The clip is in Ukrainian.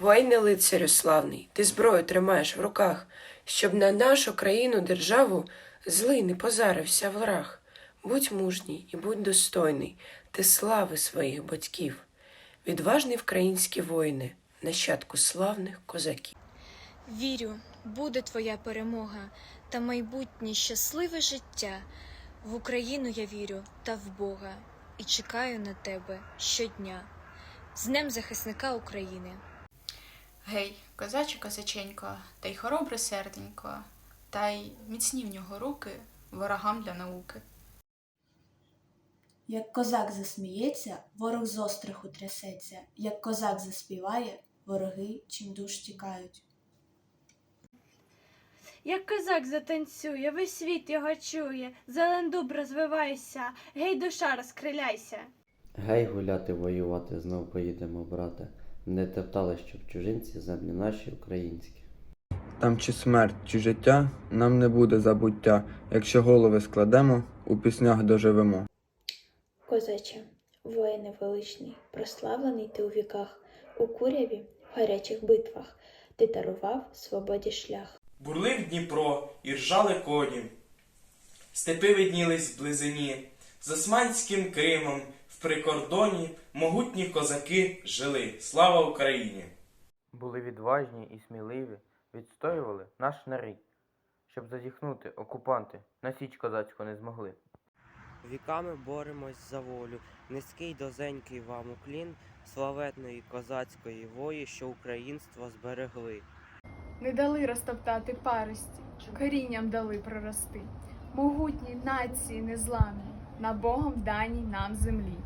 Воїне лицарю славний, ти зброю тримаєш в руках, щоб на нашу країну державу злий не позарився враг. Будь мужній і будь достойний, ти слави своїх батьків. Відважний український воїне, нащадку славних козаків. Вірю, буде твоя перемога та майбутнє щасливе життя. В Україну я вірю та в Бога і чекаю на тебе щодня. З Днем захисника України. Гей, козаче козаченько, та й хоробре серденько, та й міцні в нього руки ворогам для науки. Як козак засміється, ворог з остраху трясеться, як козак заспіває, вороги чимдуж тікають. Як козак затанцює, весь світ його чує, зелен дуб розвивайся, гей, душа, розкриляйся. Гей гуляти воювати знов поїдемо, брате. Не топтали, щоб чужинці землі наші українські. Там чи смерть, чи життя нам не буде забуття, якщо голови складемо, у піснях доживемо. Козаче, воїне величний, прославлений ти у віках, у куряві, в гарячих битвах, ти дарував свободі шлях. Бурлив Дніпро і ржали коні. Степи виднілись в близині, з Османським Кримом в прикордоні могутні козаки жили. Слава Україні! Були відважні і сміливі, відстоювали наш нарід, щоб зазіхнути окупанти на січ козацьку не змогли. Віками боремось за волю, низький дозенький вам уклін, славетної козацької вої, що українство зберегли. Не дали розтоптати парості, корінням дали прорости, могутні нації незламні, на Богом даній нам землі.